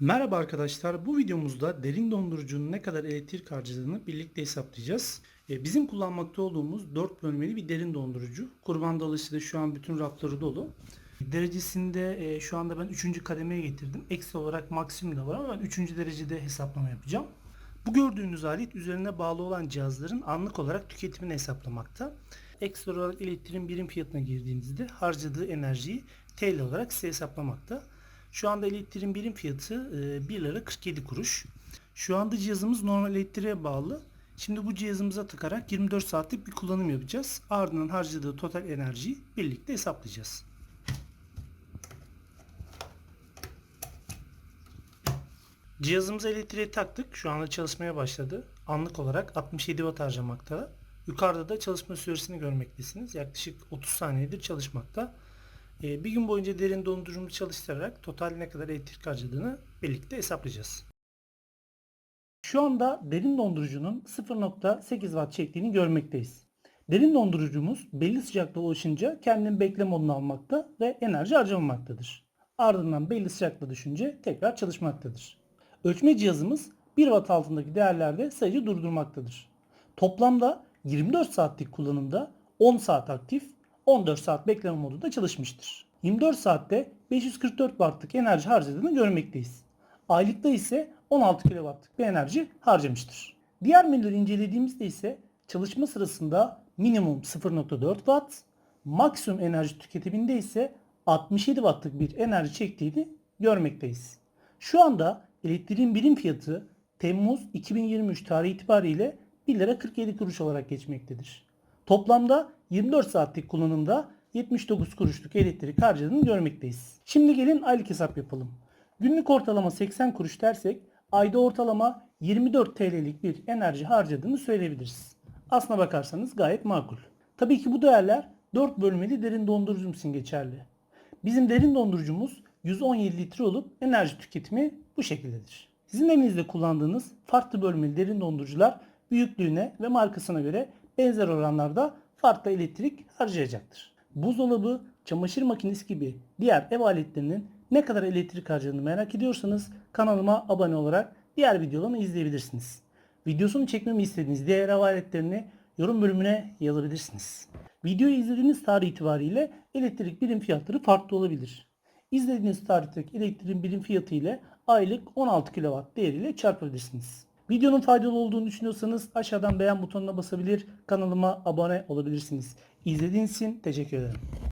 Merhaba arkadaşlar. Bu videomuzda derin dondurucunun ne kadar elektrik harcadığını birlikte hesaplayacağız. E, Bizim kullanmakta olduğumuz 4 bölmeli bir derin dondurucu. Kurban dolayısıyla şu an bütün rafları dolu. Derecesinde e, şu anda ben 3. kademeye getirdim. Eksi olarak maksimum da var ama ben 3. derecede hesaplama yapacağım. Bu gördüğünüz alet üzerine bağlı olan cihazların anlık olarak tüketimini hesaplamakta. Ekstra olarak elektriğin birim fiyatına girdiğinizde harcadığı enerjiyi TL olarak size hesaplamakta. Şu anda elektriğin birim fiyatı e, 1 lira 47 kuruş. Şu anda cihazımız normal elektriğe bağlı. Şimdi bu cihazımıza takarak 24 saatlik bir kullanım yapacağız. Ardından harcadığı total enerjiyi birlikte hesaplayacağız. Cihazımıza elektriğe taktık. Şu anda çalışmaya başladı. Anlık olarak 67 watt harcamakta. Yukarıda da çalışma süresini görmektesiniz. Yaklaşık 30 saniyedir çalışmakta. Ee, Bir gün boyunca derin dondurucumu çalıştırarak total ne kadar elektrik harcadığını birlikte hesaplayacağız. Şu anda derin dondurucunun 0.8 watt çektiğini görmekteyiz. Derin dondurucumuz belli sıcaklığa ulaşınca kendini bekle moduna almakta ve enerji harcamamaktadır. Ardından belli sıcaklığa düşünce tekrar çalışmaktadır. Ölçme cihazımız 1 watt altındaki değerlerde sayıcı durdurmaktadır. Toplamda 24 saatlik kullanımda 10 saat aktif, 14 saat bekleme modunda çalışmıştır. 24 saatte 544 wattlık enerji harcadığını görmekteyiz. Aylıkta ise 16 kW'lık bir enerji harcamıştır. Diğer menüleri incelediğimizde ise çalışma sırasında minimum 0.4 watt, maksimum enerji tüketiminde ise 67 wattlık bir enerji çektiğini görmekteyiz. Şu anda elektriğin birim fiyatı Temmuz 2023 tarihi itibariyle 1 lira 47 kuruş olarak geçmektedir. Toplamda 24 saatlik kullanımda 79 kuruşluk elektrik harcadığını görmekteyiz. Şimdi gelin aylık hesap yapalım. Günlük ortalama 80 kuruş dersek ayda ortalama 24 TL'lik bir enerji harcadığını söyleyebiliriz. Aslına bakarsanız gayet makul. Tabii ki bu değerler 4 bölmeli derin dondurucum için geçerli. Bizim derin dondurucumuz 117 litre olup enerji tüketimi bu şekildedir. Sizin evinizde kullandığınız farklı bölmeli derin dondurucular büyüklüğüne ve markasına göre benzer oranlarda farklı elektrik harcayacaktır. Buzdolabı, çamaşır makinesi gibi diğer ev aletlerinin ne kadar elektrik harcadığını merak ediyorsanız kanalıma abone olarak diğer videolarımı izleyebilirsiniz. Videosunu çekmemi istediğiniz diğer ev aletlerini yorum bölümüne yazabilirsiniz. Videoyu izlediğiniz tarih itibariyle elektrik birim fiyatları farklı olabilir. İzlediğiniz tarihteki elektriğin birim fiyatı ile aylık 16 kW değeriyle çarpabilirsiniz. Videonun faydalı olduğunu düşünüyorsanız aşağıdan beğen butonuna basabilir, kanalıma abone olabilirsiniz. İzlediğiniz için teşekkür ederim.